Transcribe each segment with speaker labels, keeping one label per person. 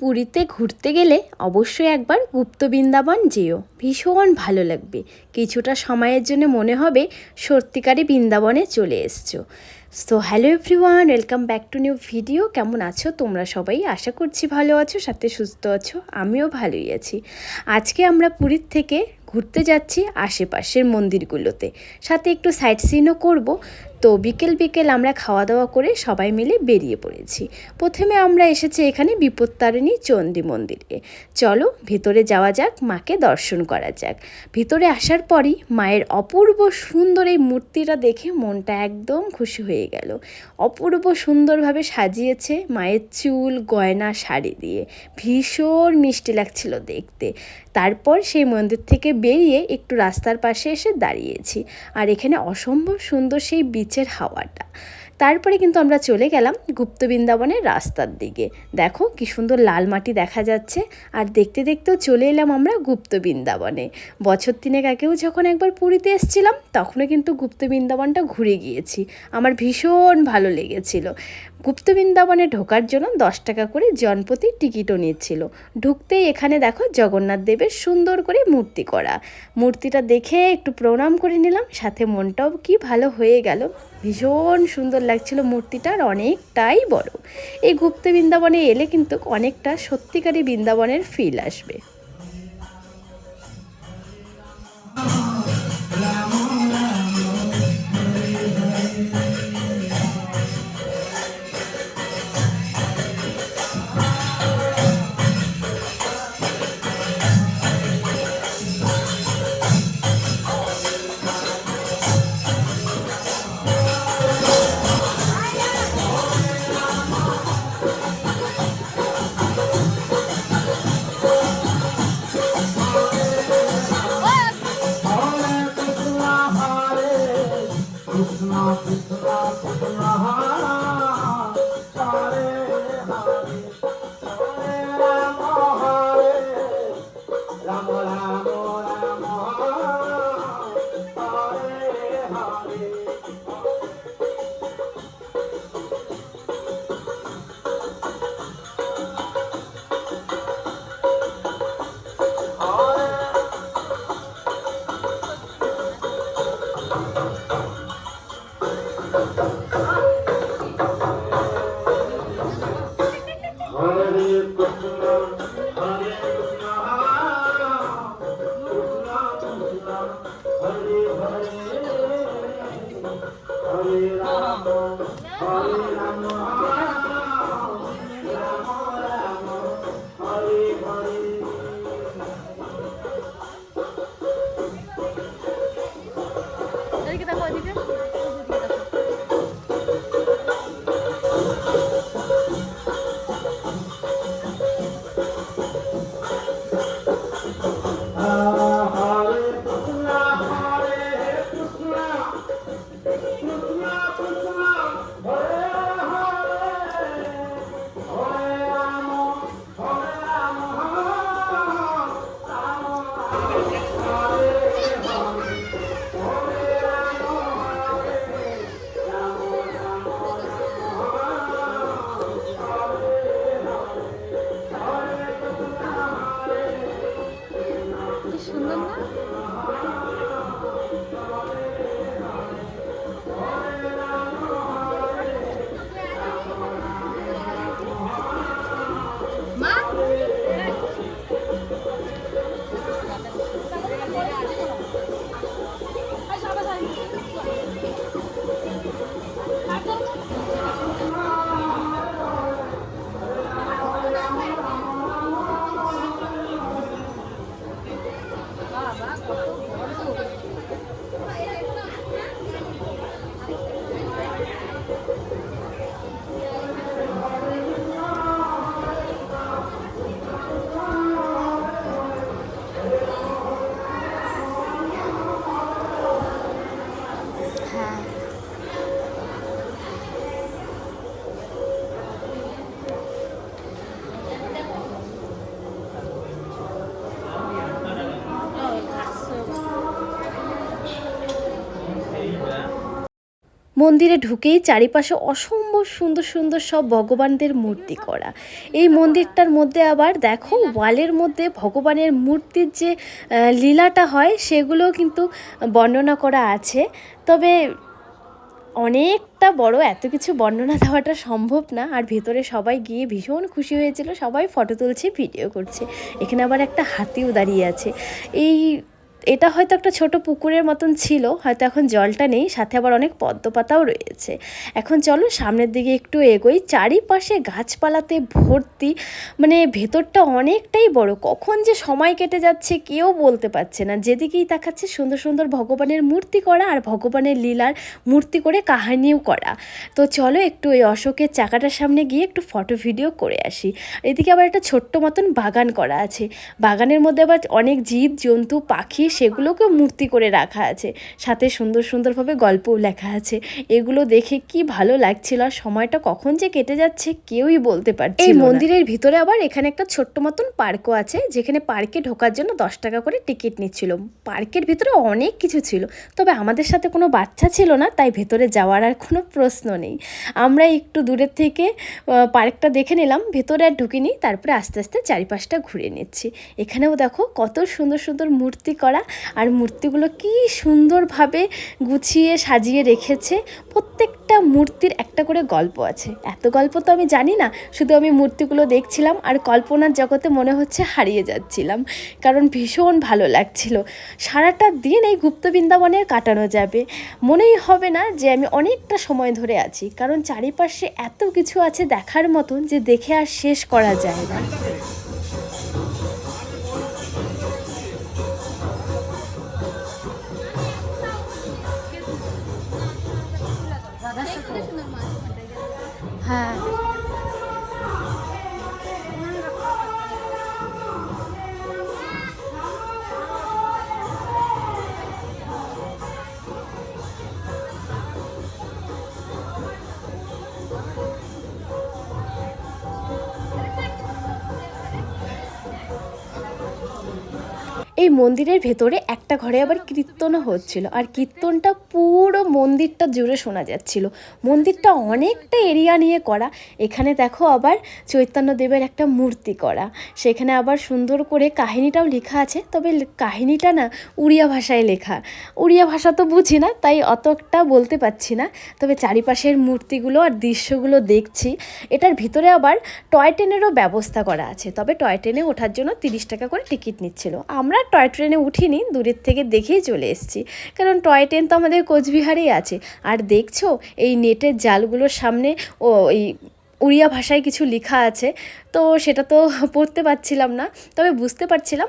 Speaker 1: পুরীতে ঘুরতে গেলে অবশ্যই একবার গুপ্ত বৃন্দাবন যেও। ভীষণ ভালো লাগবে। কিছুটা সময়ের জন্য মনে হবে সত্যিকারই বৃন্দাবনে চলে এসছো। So hello everyone welcome back to new video কেমন আছো? তোমরা সবাই? আশা করছি ভালো আছো, সাথে সুস্থ আছো। আমিও ভালোই আছি। আজকে আমরা পুরীর থেকে ঘুরতে যাচ্ছি আশেপাশের মন্দিরগুলোতে। সাথে একটু সাইট সিনও করব। তো বিকেল বিকেল আমরা খাওয়া দাওয়া করে সবাই মিলে বেরিয়ে পড়েছি। প্রথমে আমরা এসেছি এখানে বিপত্তারিণী চণ্ডী মন্দিরে। চলো ভিতরে যাওয়া যাক, মাকে দর্শন করা যাক। ভিতরে আসার পরই মায়ের অপূর্ব সুন্দর এই মূর্তিটা দেখে মনটা একদম খুশি হয়ে গেল। অপূর্ব সুন্দরভাবে সাজিয়েছে মায়ের চুল, গয়না, শাড়ি দিয়ে। ভীষণ মিষ্টি লাগছিল দেখতে। তারপর সেই মন্দির থেকে বেরিয়ে একটু রাস্তার পাশে এসে দাঁড়িয়েছি। আর এখানে অসম্ভব সুন্দর সেই বিচের হাওয়াটা। তারপরে কিন্তু আমরা চলে গেলাম গুপ্ত বৃন্দাবনের রাস্তার দিকে। দেখো কি সুন্দর লাল মাটি দেখা যাচ্ছে। আর দেখতে দেখতেও চলে এলাম আমরা গুপ্ত বৃন্দাবনে। বছর তিনেক আগেও যখন একবার পুরীতে এসেছিলাম, তখনও কিন্তু গুপ্ত বৃন্দাবনটা ঘুরে গিয়েছি। আমার ভীষণ ভালো লেগেছিল। গুপ্ত বৃন্দাবনে ঢোকার জন্য দশ টাকা করে জনপতি টিকিটও নিচ্ছিল। ঢুকতেই এখানে দেখো জগন্নাথ দেবের সুন্দর করে মূর্তি করা। মূর্তিটা দেখে একটু প্রণাম করে নিলাম, সাথে মনটাও কি ভালো হয়ে গেল। ভীষণ সুন্দর লাগছিল মূর্তিটার অনেকটাই বড়। এই গুপ্ত বৃন্দাবনে এলে কিন্তু অনেকটা সত্যিকারী বৃন্দাবনের ফিল আসবে।
Speaker 2: Allah No. 看。
Speaker 1: মন্দিরে ঢুকেই চারিপাশে অসম্ভব সুন্দর সুন্দর সব ভগবানদের মূর্তি করা। এই মন্দিরটার মধ্যে আবার দেখো ওয়ালের মধ্যে ভগবানের মূর্তির যে লীলাটা হয় সেগুলো কিন্তু বর্ণনা করা আছে। তবে অনেকটা বড়, এত কিছু বর্ণনা দেওয়াটা সম্ভব না। আর ভেতরে সবাই গিয়ে ভীষণ খুশি হয়েছিল, সবাই ফটো তুলছে, ভিডিও করছে। এখানে আবার একটা হাতিও দাঁড়িয়ে আছে। এই এটা হয়তো একটা ছোট পুকুরের মতন ছিল, হয়তো এখন জলটা নেই, সাথে আবার অনেক পদ্ম পাতাও রয়েছে। এখন চলো সামনের দিকে একটু এগোই, চারিপাশে গাছপালাতে ভর্তি মানে ভেতরটা অনেকটাই বড়। কখন যে সময় কেটে যাচ্ছে কেউ বলতে পারছে না। যেদিকেই তাকাচ্ছে সুন্দর সুন্দর ভগবানের মূর্তি করা আর ভগবানের লীলার মূর্তি করে কাহানিও করা। তো চলো একটু ওই অশোকের চাকাটার সামনে গিয়ে একটু ফটো ভিডিও করে আসি। এদিকে আবার একটা ছোট্ট মতন বাগান করা আছে। বাগানের মধ্যে আবার অনেক জীব, জন্তু, পাখি সেগুলোকেও মূর্তি করে রাখা আছে। সাথে সুন্দর সুন্দরভাবে গল্পও লেখা আছে। এগুলো দেখে কি ভালো লাগছিল আর সময়টা কখন যে কেটে যাচ্ছে কেউই বলতে পারছে এই মন্দিরের ভিতরে আবার এখানে একটা ছোট্ট মতন পার্কও আছে যেখানে পার্কে ঢোকার জন্য দশ টাকা করে টিকিট নিচ্ছিল। পার্কের ভিতরে অনেক কিছু ছিল তবে আমাদের সাথে কোনো বাচ্চা ছিল না তাই ভেতরে যাওয়ার আর কোনো প্রশ্ন নেই। আমরা একটু দূরের থেকে পার্কটা দেখে নিলাম ভেতরে আর ঢুকিনি তারপরে আস্তে আস্তে চারিপাশটা ঘুরে নিচ্ছি। এখানেও দেখো কত সুন্দর সুন্দর মূর্তি করা আর মূর্তিগুলো কি সুন্দরভাবে গুছিয়ে সাজিয়ে রেখেছে। প্রত্যেকটা মূর্তির একটা করে গল্প আছে। এত গল্প তো আমি জানি না, শুধু আমি মূর্তিগুলো দেখছিলাম আর কল্পনার জগতে মনে হচ্ছে হারিয়ে যাচ্ছিলাম, কারণ ভীষণ ভালো লাগছিল। সারাটা দিন এই গুপ্ত বৃন্দাবনে কাটানো যাবে। মনেই হবে না যে আমি অনেকটা সময় ধরে আছি, কারণ চারিপাশে এত কিছু আছে দেখার মতন যে দেখে আর শেষ করা যায় না। এই মন্দিরের ভেতরে একটা ঘরে আবার কীর্তনও হচ্ছিল। আর কীর্তনটা পুরো মন্দিরটা জুড়ে শোনা যাচ্ছিল। মন্দিরটা অনেকটা এরিয়া নিয়ে করা। এখানে দেখো আবার চৈতন্যদেবের একটা মূর্তি করা। সেখানে আবার সুন্দর করে কাহিনীটাও লেখা আছে। তবে কাহিনীটা না উড়িয়া ভাষায় লেখা। উড়িয়া ভাষা তো বুঝি না, তাই অতটা বলতে পারছি না। তবে চারিপাশের মূর্তিগুলো আর দৃশ্যগুলো দেখছি। এটার ভিতরে আবার টয় ট্রেনেরও ব্যবস্থা করা আছে। তবে টয় ট্রেনে ওঠার জন্য তিরিশ টাকা করে টিকিট নিচ্ছিল। আমরা টয় ট্রেনে উঠিনি, দূরের থেকে দেখেই চলে এসেছি। কারণ টয় ট্রেন তো আমাদের কোচবিহারেই আছে। আর দেখছ, এই নেটের জালগুলোর সামনে ও এই উড়িয়া ভাষায় কিছু লেখা আছে। তো সেটা তো পড়তে পারছিলাম না। তবে বুঝতে পারছিলাম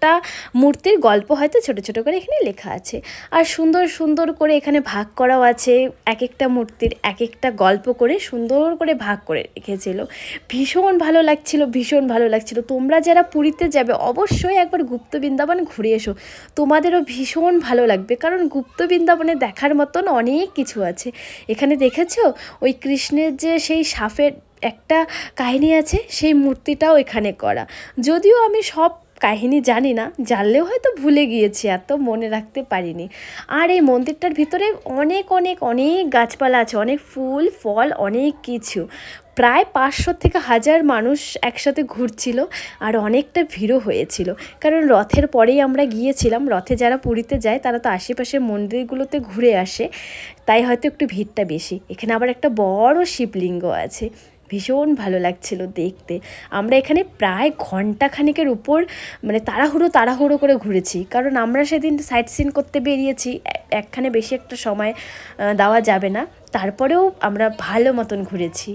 Speaker 1: প্রত্যেকটা মূর্তির গল্প হয়তো ছোট ছোট করে এখানে লেখা আছে। আর সুন্দর সুন্দর করে এখানে ভাগ করাও আছে। এক একটা মূর্তির এক একটা গল্প করে সুন্দর করে ভাগ করে রেখেছিল। ভীষণ ভালো লাগছিল, ভীষণ ভালো লাগছিল। তোমরা যারা পুরীতে যাবে, অবশ্যই একবার গুপ্ত বৃন্দাবন ঘুরে এসো। তোমাদেরও ভীষণ ভালো লাগবে, কারণ গুপ্ত বৃন্দাবনে দেখার মতন অনেক কিছু আছে। এখানে দেখেছ? ওই কৃষ্ণের যে সেই সাপের একটা কাহিনী আছে, সেই মূর্তিটাও এখানে করা। যদিও আমি সব কাহিনী জানি না, জানলেও হয়তো ভুলে গিয়েছি এত মনে রাখতে পারিনি। আর এই মন্দিরটার ভিতরে অনেক অনেক অনেক গাছপালা আছে, অনেক ফুল, ফল, অনেক কিছু। প্রায় পাঁচশো থেকে হাজার মানুষ একসাথে ঘুরছিল, আর অনেকটা ভিড়ও হয়েছিল। কারণ রথের পরেই আমরা গিয়েছিলাম, রথে যারা পুরীতে যায়, তারা তো আশেপাশের মন্দিরগুলোতে ঘুরে আসে, তাই হয়তো একটু ভিড়টা বেশি। এখানে আবার একটা বড় শিবলিঙ্গ আছে। ভীষণ ভালো লাগছিল দেখতে। আমরা এখানে প্রায় ঘণ্টা খানেকের উপর মানে তাড়াহুড়ো তাড়াহুড়ো করে ঘুরেছি। কারণ আমরা সেদিন সাইট সিন করতে বেরিয়েছি একখানে বেশি একটা সময় দেওয়া যাবে না। তারপরেও আমরা ভালো মতন ঘুরেছি।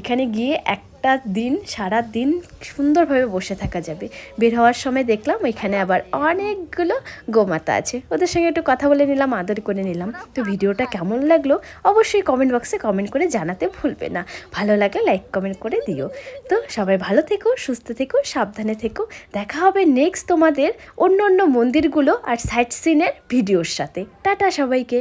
Speaker 1: এখানে গিয়ে একটা দিন, সারা দিন সুন্দরভাবে বসে থাকা যাবে। বের হওয়ার সময় দেখলাম এখানে আবার অনেকগুলো গোমাতা আছে। ওদের সঙ্গে একটু কথা বলে নিলাম, আদর করে নিলাম। তো ভিডিওটা কেমন লাগল অবশ্যই কমেন্ট বক্সে কমেন্ট করে জানাতে ভুলবে না। ভালো লাগলে লাইক কমেন্ট করে দিও। তো সবাই ভালো থেকো, সুস্থ থেকো, সাবধানে থেকো। দেখা হবে নেক্সট তোমাদের অন্য অন্য মন্দিরগুলো আর সাইট সিনের ভিডিওর সাথে। টাটা সবাইকে।